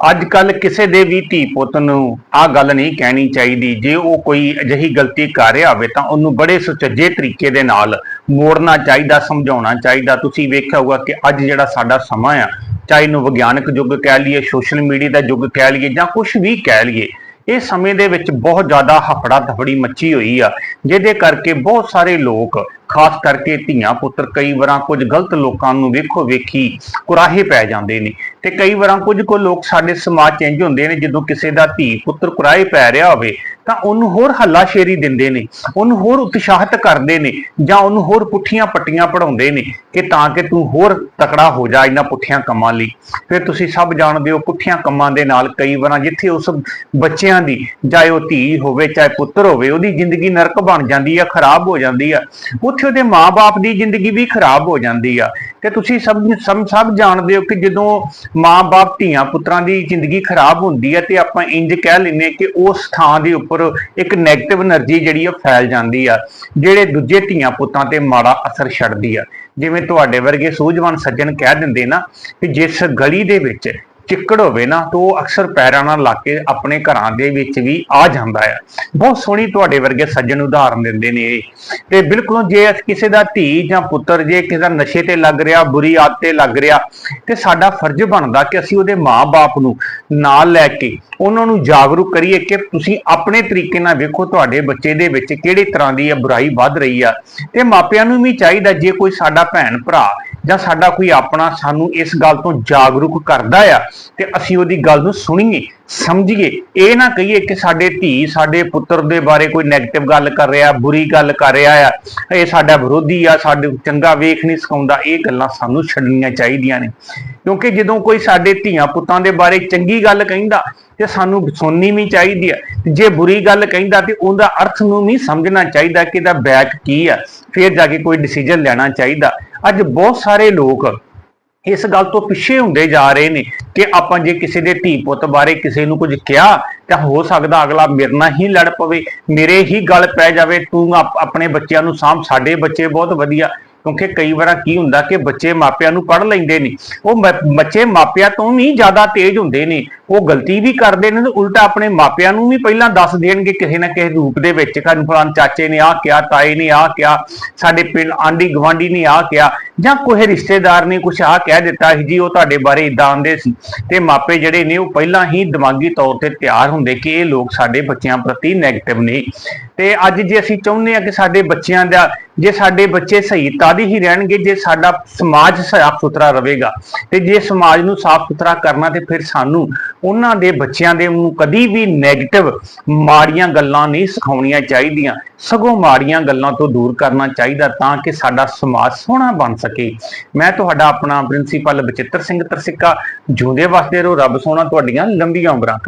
ਅੱਜ ਕੱਲ ਕਿਸੇ ਦੇ ਵੀ ਧੀ ਪੁੱਤ ਨੂੰ ਆ ਗੱਲ ਨਹੀਂ ਕਹਿਣੀ ਚਾਹੀਦੀ। ਜੇ ਉਹ ਕੋਈ ਅਜਿਹੀ ਗਲਤੀ ਕਰ ਰਿਹਾ ਹੋਵੇ ਤਾਂ ਉਹਨੂੰ ਬੜੇ ਸੁਚੱਜੇ ਤਰੀਕੇ ਦੇ ਨਾਲ ਮੋੜਨਾ ਚਾਹੀਦਾ, ਸਮਝਾਉਣਾ ਚਾਹੀਦਾ। ਤੁਸੀਂ ਵੇਖਿਆ ਹੋਊਗਾ ਕਿ ਅੱਜ ਜਿਹੜਾ ਸਾਡਾ ਸਮਾਂ ਆ, ਚਾਹੇ ਨੂੰ ਵਿਗਿਆਨਕ ਯੁੱਗ ਕਹਿ ਲਈਏ, ਸੋਸ਼ਲ ਮੀਡੀਆ ਦਾ ਯੁੱਗ ਕਹਿ ਲਈਏ ਜਾਂ ਕੁਝ ਵੀ ਕਹਿ ਲਈਏ, ਇਹ ਸਮੇਂ ਦੇ ਵਿੱਚ ਬਹੁਤ ਜ਼ਿਆਦਾ ਹਫੜਾ ਦਫੜੀ ਮੱਚੀ ਹੋਈ ਆ, ਜਿਹਦੇ ਕਰਕੇ ਬਹੁਤ ਸਾਰੇ ਲੋਕ ਖਾਸ ਕਰਕੇ ਧੀਆਂ ਪੁੱਤਰ ਕਈ ਵਾਰਾਂ ਕੁਝ ਗਲਤ ਲੋਕਾਂ ਨੂੰ ਵੇਖੋ ਵੇਖੀ ਕੁਰਾਹੇ ਪੈ ਜਾਂਦੇ ਨੇ ਤੇ ਕਈ ਵਾਰਾਂ ਕੁਝ ਕੋ ਲੋਕ ਸਾਡੇ ਸਮਾਜ ਚੇਂਜ ਹੁੰਦੇ ਨੇ, ਜਦੋਂ ਕਿਸੇ ਦਾ ਧੀ ਪੁੱਤਰ ਕੁਰਾਹੇ ਪੈ ਰਿਹਾ ਹੋਵੇ ਤਾਂ ਉਹਨੂੰ ਹੋਰ ਹੱਲਾਸ਼ੇਰੀ ਦਿੰਦੇ ਨੇ, ਉਹਨੂੰ ਹੋਰ ਉਤਸ਼ਾਹਿਤ ਕਰਦੇ ਨੇ ਜਾਂ ਉਹਨੂੰ ਹੋਰ ਪੁੱਠੀਆਂ ਪੱਟੀਆਂ ਪੜਾਉਂਦੇ ਨੇ ਕਿ ਤਾਂ ਕਿ ਤੂੰ ਹੋਰ ਤਕੜਾ ਹੋ ਜਾ ਇਹਨਾਂ ਪੁੱਠੀਆਂ ਕੰਮਾਂ ਲਈ। ਫਿਰ ਤੁਸੀਂ ਸਭ ਜਾਣਦੇ ਹੋ ਪੁੱਠੀਆਂ ਕੰਮਾਂ ਦੇ ਨਾਲ ਕਈ ਵਾਰਾਂ ਜਿੱਥੇ ਉਸ ਬੱਚਿਆਂ ਦੀ ਚਾਹੇ ਉਹ ਧੀ ਹੋਵੇ, ਚਾਹੇ ਪੁੱਤਰ ਹੋਵੇ, ਉਹਦੀ ਜ਼ਿੰਦਗੀ ਨਰਕ ਬਣ ਜਾਂਦੀ ਆ, ਖਰਾਬ ਹੋ ਜਾਂਦੀ ਆ। ਉੱਥੇ ਉਹਦੇ ਮਾਪੇ ਦੀ ਜ਼ਿੰਦਗੀ ਵੀ ਖਰਾਬ ਹੋ ਜਾਂਦੀ ਆ। ਤੇ ਤੁਸੀਂ ਸਭ ਸਭ ਜਾਣਦੇ ਹੋ ਕਿ ਜਦੋਂ ਮਾਪੇ ਧੀਆਂ, ਪੁੱਤਰਾਂ ਦੀ ਜ਼ਿੰਦਗੀ ਖਰਾਬ ਹੁੰਦੀ ਆ ਤੇ ਆਪਾਂ ਇੰਜ ਕਹਿ ਲੈਨੇ ਕਿ ਉਸ ਥਾਂ ਦੇ ਉੱਪਰ ਇੱਕ ਨੈਗੇਟਿਵ એનર્ਜੀ ਜਿਹੜੀ ਆ ਫੈਲ ਜਾਂਦੀ ਆ, ਜਿਹੜੇ ਦੂਜੇ ਧੀਆਂ ਪੁੱਤਾਂ ਤੇ ਮਾੜਾ ਅਸਰ ਛੱਡਦੀ ਆ। ਜਿਵੇਂ ਤੁਹਾਡੇ ਵਰਗੇ ਸੂਝਵਾਨ ਸੱਜਣ ਕਹਿ ਦਿੰਦੇ ਨਾ ਕਿ ਜਿਸ ਗਲੀ ਦੇ ਵਿੱਚ ਚਿੱਕੜ ਹੋਵੇ ਨਾ, ਤਾਂ ਉਹ ਅਕਸਰ ਪੈਰਾਂ ਨਾਲ ਲਾ ਕੇ ਆਪਣੇ ਘਰਾਂ ਦੇ ਵਿੱਚ ਵੀ ਆ ਜਾਂਦਾ ਆ। ਬਹੁਤ ਸੋਹਣੀ ਤੁਹਾਡੇ ਵਰਗੇ ਸੱਜਣ ਉਦਾਹਰਨ ਦਿੰਦੇ ਨੇ ਇਹ। ਤੇ ਬਿਲਕੁਲ ਜੇ ਕਿਸੇ ਦਾ ਧੀ ਜਾਂ ਪੁੱਤਰ, ਜੇ ਕਿਸੇ ਦਾ ਨਸ਼ੇ ਤੇ ਲੱਗ ਰਿਹਾ, ਬੁਰੀ ਆਦਤ ਤੇ ਲੱਗ ਰਿਹਾ, ਤੇ ਸਾਡਾ ਫਰਜ਼ ਬਣਦਾ ਕਿ ਅਸੀਂ ਉਹਦੇ ਮਾਂ-ਬਾਪ ਨੂੰ ਨਾਲ ਲੈ ਕੇ ਉਹਨਾਂ ਨੂੰ ਜਾਗਰੂਕ ਕਰੀਏ ਕਿ ਤੁਸੀਂ ਆਪਣੇ ਤਰੀਕੇ ਨਾਲ ਵੇਖੋ ਤੁਹਾਡੇ ਬੱਚੇ ਦੇ ਵਿੱਚ ਕਿਹੜੀ ਤਰ੍ਹਾਂ ਦੀ ਇਹ ਬੁਰਾਈ ਵੱਧ ਰਹੀ ਆ। ਤੇ ਮਾਪਿਆਂ ਨੂੰ ਵੀ ਚਾਹੀਦਾ, ਜੇ ਕੋਈ ਸਾਡਾ ਭੈਣ ਭਰਾ ਜਾਂ ਸਾਡਾ ਕੋਈ ਆਪਣਾ ਸਾਨੂੰ ਇਸ ਗੱਲ ਤੋਂ ਜਾਗਰੂਕ ਕਰਦਾ ਆ ਤੇ ਅਸੀਂ ਉਹਦੀ ਗੱਲ ਨੂੰ ਸੁਣੀਏ, ਸਮਝੀਏ। ਇਹ ਨਾ ਕਹੀਏ ਕਿ ਸਾਡੇ ਧੀ, ਸਾਡੇ ਪੁੱਤਰ ਦੇ ਬਾਰੇ ਕੋਈ 네ਗੇਟਿਵ ਗੱਲ ਕਰ ਰਿਹਾ, ਬੁਰੀ ਗੱਲ ਕਰ ਰਿਹਾ ਆ। ਇਹ ਸਾਡਾ ਵਿਰੋਧੀ ਆ, ਸਾਡੇ ਚੰਗਾ ਵੇਖ ਨਹੀਂ ਸਿਖਾਉਂਦਾ। ਇਹ ਗੱਲਾਂ ਸਾਨੂੰ ਛੱਡਣੀਆਂ ਚਾਹੀਦੀਆਂ ਨੇ। ਕਿਉਂਕਿ ਜਦੋਂ ਕੋਈ ਸਾਡੇ ਧੀਆਂ ਪੁੱਤਾਂ ਦੇ ਬਾਰੇ ਚੰਗੀ ਗੱਲ ਕਹਿੰਦਾ ਤੇ ਸਾਨੂੰ ਸੁਣਨੀ ਵੀ ਚਾਹੀਦੀ ਆ, ਤੇ ਜੇ ਬੁਰੀ ਗੱਲ ਕਹਿੰਦਾ ਤੇ ਉਹਦਾ ਅਰਥ ਨੂੰ ਵੀ ਸਮਝਣਾ ਚਾਹੀਦਾ ਕਿ ਇਹਦਾ ਬੈਕ ਕੀ ਆ। ਫਿਰ ਜਾ ਕੇ ਕੋਈ ਡਿਸੀਜਨ ਲੈਣਾ ਚਾਹੀਦਾ। ਅੱਜ ਬਹੁਤ ਸਾਰੇ ਲੋਕ ਇਸ ਗੱਲ ਤੋਂ ਪਿੱਛੇ ਹੁੰਦੇ ਜਾ ਰਹੇ ਨੇ ਕਿ ਆਪਾਂ ਜੇ ਕਿਸੇ ਦੇ ਧੀ ਪੁੱਤ ਬਾਰੇ ਕਿਸੇ ਨੂੰ ਕੁਝ ਕਿਹਾ ਤਾਂ ਹੋ ਸਕਦਾ ਅਗਲਾ ਮੇਰੇ ਨਾਲ ਹੀ ਲੜ ਪਵੇ, ਮੇਰੇ ਹੀ ਗੱਲ ਪੈ ਜਾਵੇ, ਤੂੰ ਆਪਣੇ ਬੱਚਿਆਂ ਨੂੰ ਸਾਂਭ, ਸਾਡੇ ਬੱਚੇ ਬਹੁਤ ਵਧੀਆ। ਕਿਉਂਕਿ ਕਈ ਵਾਰ ਕੀ ਹੁੰਦਾ ਕਿ ਬੱਚੇ ਮਾਪਿਆਂ ਨੂੰ ਪੜ ਲੈਂਦੇ ਨੇ। ਉਹ ਬੱਚੇ ਮਾਪਿਆਂ ਤੋਂ ਵੀ ਜ਼ਿਆਦਾ ਤੇਜ਼ ਹੁੰਦੇ ਨੇ। ਉਹ ਗਲਤੀ ਵੀ ਕਰਦੇ ਨੇ ਤੇ ਉਲਟਾ ਆਪਣੇ ਮਾਪਿਆਂ ਨੂੰ ਵੀ ਪਹਿਲਾਂ ਦੱਸ ਦੇਣਗੇ ਕਿਸੇ ਨਾ ਕਿਸੇ ਰੂਪ ਦੇ ਵਿੱਚ ਕਿ ਫਲਾਣ ਚਾਚੇ ਨੇ ਆਹ ਕਿਹਾ, ਤਾਏ ਨੇ ਆਹ ਕਿਹਾ, ਸਾਡੇ ਪਿੰਡ ਆਂਢੀ ਗਵਾਂਢੀ ਨੇ ਆਹ ਕਿਹਾ ਜਾਂ ਕੋਈ ਰਿਸ਼ਤੇਦਾਰ ਨੇ ਕੁਝ ਆਹ ਕਹਿ ਦਿੱਤਾ ਸੀ ਜੀ ਉਹ ਤੁਹਾਡੇ ਬਾਰੇ ਇਦਾਂ ਆਂਦੇ ਸੀ। ਤੇ ਮਾਪੇ ਜਿਹੜੇ ਨੇ ਉਹ ਪਹਿਲਾਂ ਹੀ ਦਿਮਾਗੀ ਤੌਰ ਤੇ ਤਿਆਰ ਹੁੰਦੇ ਕਿ ਇਹ ਲੋਕ ਸਾਡੇ ਬੱਚਿਆਂ ਪ੍ਰਤੀ ਨੈਗੇਟਿਵ ਨੇ। ਤੇ ਅੱਜ ਜੇ ਅਸੀਂ ਚਾਹੁੰਦੇ ਆ ਕਿ ਸਾਡੇ ਬੱਚਿਆਂ ਦਾ ਜੇ ਸਾਡੇ ਬੱਚੇ ਸਹੀ ਤਾਦੀ ਹੀ ਰਹਿਣਗੇ? ਜੇ ਸਾਡਾ ਸਮਾਜ ਸਾਫ਼ ਸੁਥਰਾ ਰਹੇਗਾ ਤੇ ਜੇ ਸਮਾਜ ਨੂੰ ਸਾਫ਼ ਸੁਥਰਾ ਕਰਨਾ ਤੇ ਫਿਰ ਸਾਨੂੰ ਉਹਨਾਂ ਦੇ ਬੱਚਿਆਂ ਦੇ ਨੂੰ ਕਦੀ ਵੀ 네ਗੇਟਿਵ ਮਾੜੀਆਂ ਗੱਲਾਂ ਨਹੀਂ ਸਿਖਾਉਣੀਆਂ ਚਾਹੀਦੀਆਂ। ਸਗੋਂ ਮਾੜੀਆਂ ਗੱਲਾਂ ਤੋਂ ਦੂਰ ਕਰਨਾ ਚਾਹੀਦਾ ਤਾਂ ਕਿ ਸਾਡਾ ਸਮਾਜ ਸੋਹਣਾ ਬਣ ਸਕੇ। ਮੈਂ ਤੁਹਾਡਾ ਆਪਣਾ ਪ੍ਰਿੰਸੀਪਲ ਬਚਿੱਤਰ ਸਿੰਘ ਤਰਸਿੱਕਾ, ਜਿਉਂਦੇ ਵਸਦੇ ਰਹੋ, ਰੱਬ ਸੋਹਣਾ ਤੁਹਾਡੀਆਂ ਲੰਬੀਆਂ ਉਮਰਾਂ